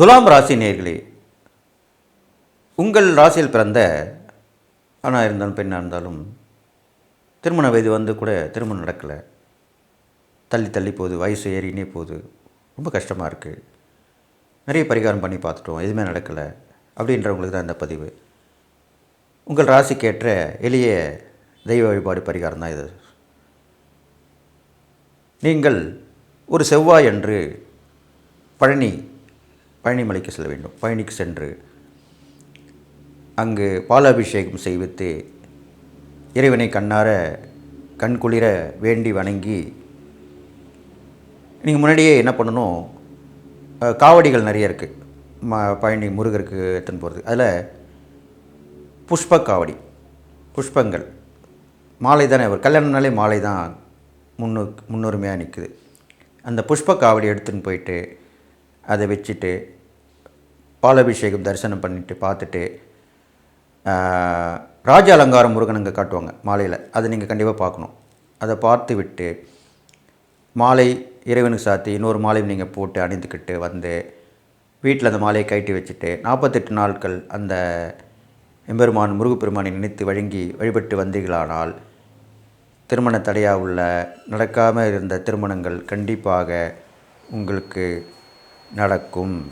துலாம் ராசி நேர்களே உங்கள் ராசியில் பிறந்த ஆணாக இருந்தாலும் பெண்ணாக இருந்தாலும் திருமண வயது வந்து கூட திருமணம் நடக்கலை. தள்ளி தள்ளி போகுது வயசு ஏறினே போகுது. ரொம்ப கஷ்டமாக இருக்குது நிறைய பரிகாரம் பண்ணி பார்த்துட்டோம் எதுவுமே நடக்கலை அப்படின்றவங்களுக்கு தான் இந்த பதிவு. உங்கள் ராசிக்கேற்ற எளிய தெய்வ வழிபாடு பரிகாரம் தான் இது. நீங்கள் ஒரு செவ்வாய் அன்று பழனி பழனிமலைக்கு செல்ல வேண்டும். பழனிக்கு சென்று அங்கு பாலாபிஷேகம் செய்வித்து இறைவனை கண்ணார கண்குளிர வேண்டி வணங்கி நீங்கள் முன்னாடியே என்ன பண்ணணும்? காவடிகள் நிறைய இருக்குது ம பழனி முருகருக்கு எடுத்துன்னு போகிறது அதில் புஷ்ப காவடி புஷ்பங்கள். மாலை தானே ஒரு கல்யாணம்னாலே மாலை தான் முன்னு முன்னுரிமையாக நிற்குது அந்த புஷ்ப காவடி எடுத்துன்னு போயிட்டு அதை வச்சுட்டு பாலாபிஷேகம் தரிசனம் பண்ணிட்டு பார்த்துட்டு ராஜ அலங்காரம் முருகன் அங்கே காட்டுவாங்க மாலையில். அதை நீங்கள் கண்டிப்பாக பார்க்கணும். அதை பார்த்து விட்டு மாலை இறைவனுக்கு சாத்தி இன்னொரு மாலையும் நீங்கள் போட்டு அணிந்துக்கிட்டு வந்து வீட்டில் அந்த மாலையை கட்டி வச்சுட்டு நாற்பத்தெட்டு நாட்கள் அந்த எம்பெருமான் முருகப்பெருமானை நினைத்து வழங்கி வழிபட்டு வந்தீர்களானால் திருமண தடையாக உள்ள நடக்காமல் இருந்த திருமணங்கள் கண்டிப்பாக உங்களுக்கு நடக்கும்.